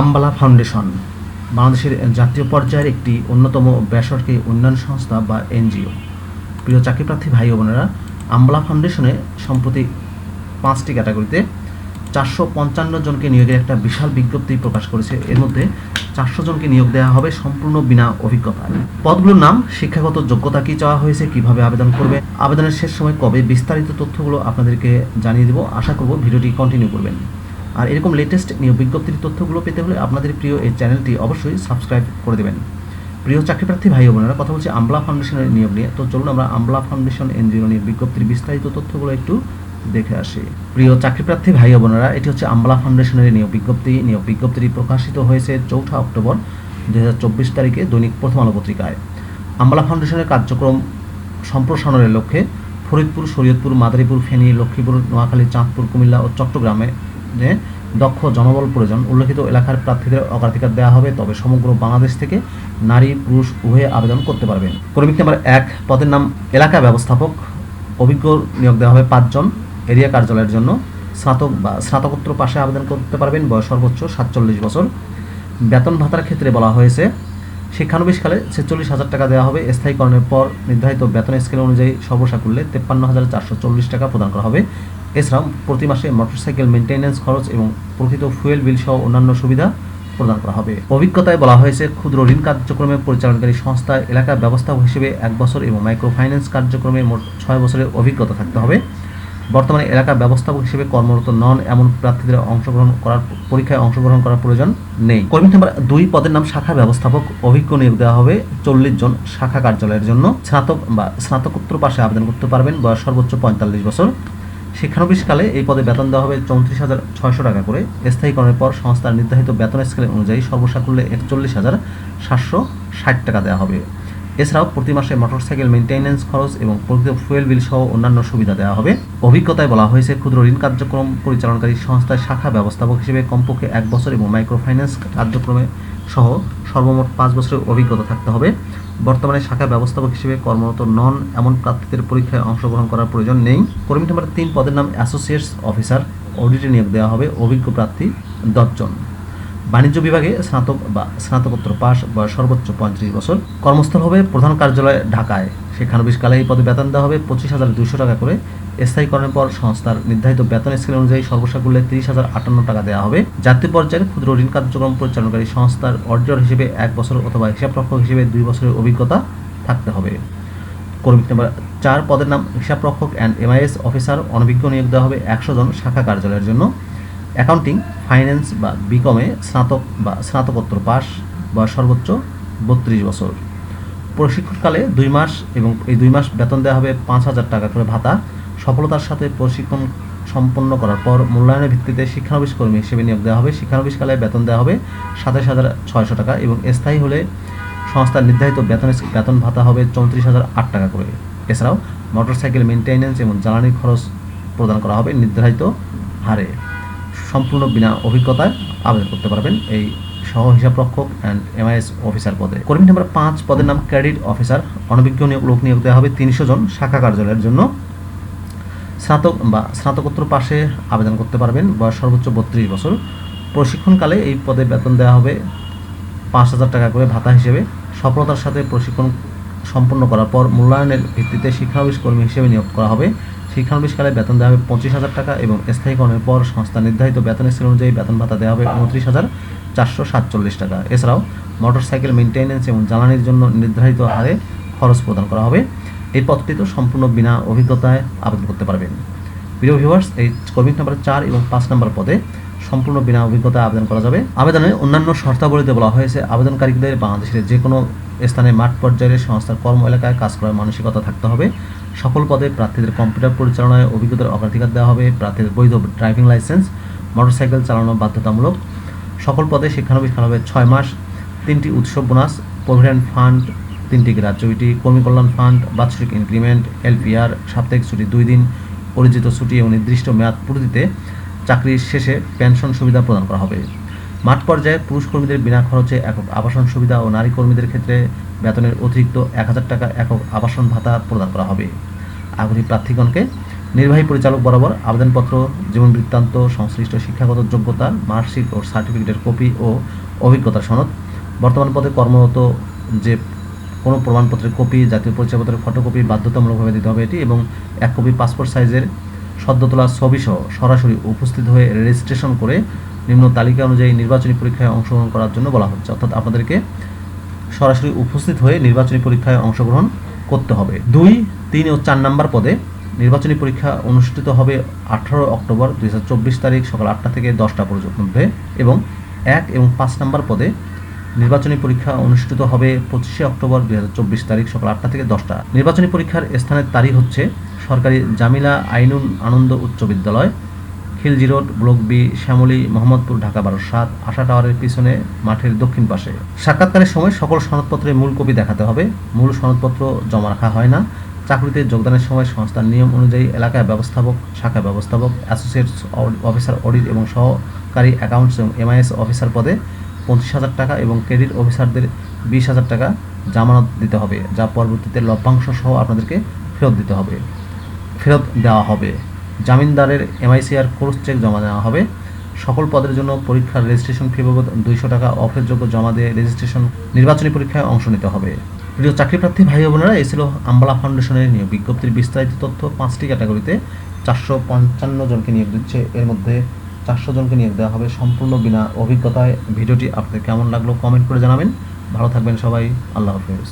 Ambala foundation, বাংলাদেশের জাতীয় পর্যায়ের একটি অন্যতম বেসরকারি উন্নয়ন সংস্থা বা এনজিও। প্রিয় চাকরিপ্রার্থী ভাই বোনেরা, আম্বালা ফাউন্ডেশনে সম্প্রতি পাঁচটি ক্যাটাগরিতে চারশো পঞ্চান্ন জনকে নিয়োগের একটা বিশাল বিজ্ঞপ্তি প্রকাশ করেছে। এর মধ্যে চারশো জনকে নিয়োগ দেওয়া হবে সম্পূর্ণ বিনা অভিজ্ঞতায়। পদগুলোর নাম, শিক্ষাগত যোগ্যতা কি চাওয়া হয়েছে, কীভাবে আবেদন করবে, আবেদনের শেষ সময় কবে, বিস্তারিত তথ্যগুলো আপনাদেরকে জানিয়ে দেবো। আশা করব ভিডিওটি কন্টিনিউ করবেন। আর এরকম লেটেস্ট নিয়োগ বিজ্ঞপ্তির তথ্যগুলো পেতে হলে আপনাদের প্রিয় এই চ্যানেলটি অবশ্যই সাবস্ক্রাইব করে দেবেন। প্রিয় চাকরিপ্রার্থী ভাই বোনেরা, কথা বলছি আমলা ফাউন্ডেশনের নিয়োগ নিয়ে। তো চলুন আমরা আমলা ফাউন্ডেশন এনজিও নিয়োগ বিজ্ঞপ্তির বিস্তারিত তথ্যগুলো একটু দেখে আসি। প্রিয় চাকরিপ্রার্থী ভাই বোনেরা, এটি হচ্ছে আমলা ফাউন্ডেশনের নিয়োগ বিজ্ঞপ্তি। নিয়োগ বিজ্ঞপ্তিটি প্রকাশিত হয়েছে চৌঠা অক্টোবর দু হাজার চব্বিশ তারিখে দৈনিক প্রথম আলো পত্রিকায়। আমলা ফাউন্ডেশনের কার্যক্রম সম্প্রসারণের লক্ষ্যে ফরিদপুর, শরীয়তপুর, মাদারীপুর, ফেনী, লক্ষ্মীপুর, নোয়াখালী, চাঁদপুর, কুমিল্লা ও চট্টগ্রামে যে দক্ষ জনবল প্রয়োজন। উল্লেখিত এলাকার প্রার্থীদের অগ্রাধিকার দেওয়া হবে, তবে সমগ্র বাংলাদেশ থেকে নারী, পুরুষ উভয়ে আবেদন করতে পারবেন। কর্মী নাম্বার এক, পদের নাম এলাকা ব্যবস্থাপক। অভিজ্ঞ নিয়োগ দেওয়া হবে পাঁচজন এরিয়া কার্যালয়ের জন্য। স্নাতক বা স্নাতকোত্তর পাশে আবেদন করতে পারবেন বয়স সর্বোচ্চ সাতচল্লিশ বছর। বেতন ভাতার ক্ষেত্রে বলা হয়েছে, শিক্ষানবিশকালে ছেচল্লিশ হাজার টাকা দেওয়া হবে। স্থায়ীকরণের পর নির্ধারিত বেতন স্কেল অনুযায়ী সর্বসাকুল্যে তেপ্পান্ন হাজার চারশো চল্লিশ টাকা প্রদান করা হবে। এছাড়াও প্রতি মাসে মোটরসাইকেল মেনটেন্যান্স খরচ এবং প্রকৃত ফুয়েল বিল সহ অন্যান্য সুবিধা প্রদান করা হবে। অভিজ্ঞতায় বলা হয়েছে, ক্ষুদ্র ঋণ কার্যক্রমে পরিচালনকারী সংস্থা এলাকা ব্যবস্থাপক হিসেবে এক বছর এবং মাইক্রো ফাইন্যান্স কার্যক্রমে মোট ছয় বছরের অভিজ্ঞতা থাকতে হবে। বর্তমানে এলাকা ব্যবস্থাপক হিসেবে কর্মরত নন, এমন প্রার্থীদের অংশগ্রহণ করার, পরীক্ষায় অংশগ্রহণ করার প্রয়োজন নেই। কর্মী নাম্বার দুই পদের নাম শাখা ব্যবস্থাপক। অভিজ্ঞ নিয়োগ দেওয়া হবে চল্লিশ জন শাখা কার্যালয়ের জন্য। স্নাতক বা স্নাতকোত্তর পাশে আবেদন করতে পারবেন। বয়স সর্বোচ্চ পঁয়তাল্লিশ বছর। শিক্ষানবিশকালে এই পদে বেতন দেওয়া হবে চৌত্রিশ হাজার ছয়শো টাকা করে। স্থায়ীকরণের পর সংস্থার নির্ধারিত বেতন স্কেল অনুযায়ী সর্বসাকুল্যে একচল্লিশ হাজার সাতশো ষাট টাকা দেওয়া হবে। এছাড়াও প্রতি মাসে মোটরসাইকেল মেনটেন্যান্স খরচ এবং প্রকৃত ফুয়েল বিল সহ অন্যান্য সুবিধা দেওয়া হবে। অভিজ্ঞতায় বলা হয়েছে, ক্ষুদ্র ঋণ কার্যক্রম পরিচালনকারী সংস্থায় শাখা ব্যবস্থাপক হিসেবে কমপক্ষে এক বছর এবং মাইক্রো ফাইন্যান্স কার্যক্রমে সহ সর্বমোট পাঁচ বছরের অভিজ্ঞতা থাকতে হবে। বর্তমানে শাখা ব্যবস্থাপক হিসেবে কর্মরত নন, এমন প্রার্থীদের পরীক্ষায় অংশগ্রহণ করার প্রয়োজন নেই। কর্মী নাম্বার তিন পদের নাম অ্যাসোসিয়েটস অফিসার। অডিটে নিয়োগ দেওয়া হবে। অভিজ্ঞ প্রার্থী দশজন। বাণিজ্য বিভাগে স্নাতক বা স্নাতকোত্তর পাশ বা সর্বোচ্চ পঁয়ত্রিশ বছর কর্মস্থল হবে প্রধান কার্যালয় ঢাকায়। শিক্ষানবিশকালে এই পদে বেতন দেওয়া হবে পঁচিশ হাজার দুশো টাকা করে। স্থায়ীকরণের পর সংস্থার নির্ধারিত বেতন স্কেল অনুযায়ী সর্বসাকুল্যে তিরিশ হাজার আটান্ন টাকা দেওয়া হবে। জাতীয় পর্যায়ের ক্ষুদ্র ঋণ কার্যক্রম পরিচালনাকারী সংস্থার অর্ডার হিসেবে এক বছর অথবা হিসাবরক্ষক হিসেবে দুই বছরের অভিজ্ঞতা থাকতে হবে। কর্মী নাম্বার চার পদের নাম হিসাবরক্ষক অ্যান্ড এমআইএস অফিসার অনভিজ্ঞ নিয়োগ দেওয়া হবে একশো জন শাখা কার্যালয়ের জন্য। অ্যাকাউন্টিং, ফাইন্যান্স বা বিকমে স্নাতক বা স্নাতকোত্তর পাস বা সর্বোচ্চ বত্রিশ বছর। প্রশিক্ষণকালে দুই মাস এবং এই দুই মাস বেতন দেওয়া হবে পাঁচ হাজার টাকা করে ভাতা। সফলতার সাথে প্রশিক্ষণ সম্পন্ন করার পর মূল্যায়নের ভিত্তিতে শিক্ষানবিশ কর্মী হিসেবে নিয়োগ দেওয়া হবে। শিক্ষানবিশকালে বেতন দেওয়া হবে সাতাশ হাজার ছয়শো টাকা এবং স্থায়ী হলে সংস্থার নির্ধারিত বেতন বেতন ভাতা হবে চৌত্রিশ হাজার আট টাকা করে। এছাড়াও মোটরসাইকেল মেনটেন্যান্স এবং জ্বালানির খরচ প্রদান করা হবে নির্ধারিত হারে। সম্পূর্ণ বিনা অভিজ্ঞতায় আবেদন করতে পারবেন এই সহ হিসাবরক্ষক অ্যান্ড এমআইএস অফিসার পদে। কর্মী নাম্বার পাঁচ পদের নাম ক্রেডিট অফিসার অনভিজ্ঞ লোক নিয়োগ দেওয়া হবে তিনশো জন শাখা কার্যালয়ের জন্য। স্নাতক বা স্নাতকোত্তর পাশে আবেদন করতে পারবেন, বয়স সর্বোচ্চ বত্রিশ বছর। প্রশিক্ষণকালে এই পদে বেতন দেওয়া হবে পাঁচ হাজার টাকা করে ভাতা হিসেবে। সফলতার সাথে প্রশিক্ষণ সম্পন্ন করার পর মূল্যায়নের ভিত্তিতে শিক্ষানবিশ কর্মী হিসেবে নিয়োগ করা হবে। শিক্ষানবিশকালে বেতন দেওয়া হবে পঁচিশ হাজার টাকা এবং স্থায়ীকরণের পর সংস্থা নির্ধারিত বেতন স্কেল অনুযায়ী বেতন ভাতা দেওয়া হবে উনত্রিশ হাজার চারশো সাতচল্লিশ টাকা। এছাড়াও মোটরসাইকেল মেনটেন্যান্স এবং জ্বালানির জন্য নির্ধারিত হারে খরচ প্রদান করা হবে। এই পদটি তো সম্পূর্ণ বিনা অভিজ্ঞতায় আবেদন করতে পারবেন। প্রিয় ভিউয়ার্স এই কর্মী নাম্বার চার এবং পাঁচ নাম্বার পদে সম্পূর্ণ বিনা অভিজ্ঞতায় আবেদন করা যাবে। আবেদনে অন্যান্য শর্তাবলীতে বলা হয়েছে, আবেদনকারীদের বাংলাদেশের যে কোনো স্থানে মাঠ পর্যায়ের সংস্থার কর্ম এলাকায় কাজ করার মানসিকতা থাকতে হবে। সকল পদে প্রার্থীদের কম্পিউটার পরিচালনায় অভিজ্ঞতার অগ্রাধিকার দেওয়া হবে, প্রার্থীদের বৈধ ড্রাইভিং লাইসেন্স, মোটরসাইকেল চালানো বাধ্যতামূলক। সকল পদে শিক্ষানবিশ হবে ছয় মাস, তিনটি উৎসব বোনাস, প্রভিডেন্ট ফান্ড, তিনটি গ্রাচুইটি কর্মী কল্যাণ ফান্ড, বাৎসরিক ইনক্রিমেন্ট, এলপিআর, সাপ্তাহিক ছুটি দুই দিন, অর্জিত ছুটি এবং নির্দিষ্ট মেয়াদ পূর্তিতে চাকরির শেষে পেনশন সুবিধা প্রদান করা হবে। মাঠ পর্যায়ে পুরুষ কর্মীদের বিনা খরচে একক আবাসন সুবিধা ও নারী কর্মীদের ক্ষেত্রে বেতনের অতিরিক্ত এক হাজার টাকা একক আবাসন ভাতা প্রদান করা হবে। আগ্রহী প্রার্থীগণকে নির্বাহী পরিচালক বরাবর আবেদনপত্র, জীবন বৃত্তান্ত, সংশ্লিষ্ট শিক্ষাগত যোগ্যতা, মার্কশিট ও সার্টিফিকেটের কপি ও অভিজ্ঞতা সনদ, বর্তমান পদে কর্মরত যে কোনো প্রমাণপত্রের কপি, জাতীয় পরিচয়পত্রের ফটোকপি বাধ্যতামূলকভাবে দিতে হবে এটি এবং এক কপি পাসপোর্ট সাইজের সদ্য তোলা ছবিসহ সরাসরি উপস্থিত হয়ে রেজিস্ট্রেশন করে নিম্ন তালিকা অনুযায়ী নির্বাচনী পরীক্ষায় অংশগ্রহণ করার জন্য বলা হচ্ছে। অর্থাৎ আপনাদেরকে সরাসরি উপস্থিত হয়ে নির্বাচনী পরীক্ষায় অংশগ্রহণ করতে হবে। দুই, তিন ও চার নাম্বার পদে নির্বাচনী পরীক্ষা অনুষ্ঠিত হবে আঠারো অক্টোবর দু হাজার চব্বিশ তারিখ সকাল আটটা থেকে দশটা পর্যন্ত। এবং এক এবং পাঁচ নাম্বার পদে নির্বাচনী পরীক্ষা অনুষ্ঠিত হবে পঁচিশে অক্টোবর দুই হাজার চব্বিশ তারিখ সকাল আটটা থেকে দশটা। নির্বাচনী পরীক্ষার স্থানের তারিখ হচ্ছে সরকারি জামিলা আইনুল আনন্দ উচ্চ বিদ্যালয়, Khilji road, block B, Shyamoli, Mohammadpur, Dhaka বারো সাত, আশা টাওয়ারের পিছনে মাঠের দক্ষিণ পাশে। সাক্ষাৎকারের সময় সকল সনদপত্রের মূল কপি দেখাতে হবে। মূল সনদপত্র জমা রাখা হয় না। চাকরিতে যোগদানের সময় সংস্থার নিয়ম অনুযায়ী এলাকায় ব্যবস্থাপক শাখা ব্যবস্থাপক অ্যাসোসিয়েট অফিসার, অডিট এবং সহকারী অ্যাকাউন্টস এবং এমআইএস অফিসার পদে পঁচিশ হাজার টাকা এবং ক্রেডিট অফিসারদের বিশ হাজার টাকা জামানত দিতে হবে, যা পরবর্তীতে লভ্যাংশ সহ আপনাদেরকে ফেরত দিতে হবে। ফেরত দেওয়া হবে। জামিনদারের এমআইসিআর কোর্স চেক জমা দেওয়া হবে। সকল পদের জন্য পরীক্ষার রেজিস্ট্রেশন ফি বাবদ দুইশো টাকা অফের যোগ্য জমা দিয়ে রেজিস্ট্রেশন নির্বাচনী পরীক্ষায় অংশ নিতে হবে। প্রিয় চাকরিপ্রার্থী ভাই বোনেরা ছিল আম্বালা ফাউন্ডেশনের নিয়োগ বিজ্ঞপ্তির বিস্তারিত তথ্য পাঁচটি ক্যাটাগরিতে। চারশো পঞ্চান্ন জনকে নিয়োগ দিচ্ছে। এর মধ্যে চারশো জনকে নিয়োগ দেওয়া হবে সম্পূর্ণ বিনা অভিজ্ঞতায়। ভিডিওটি আপনাদের কেমন লাগল কমেন্ট করে জানাবেন। ভালো থাকবেন সবাই। আল্লাহ হাফেজ।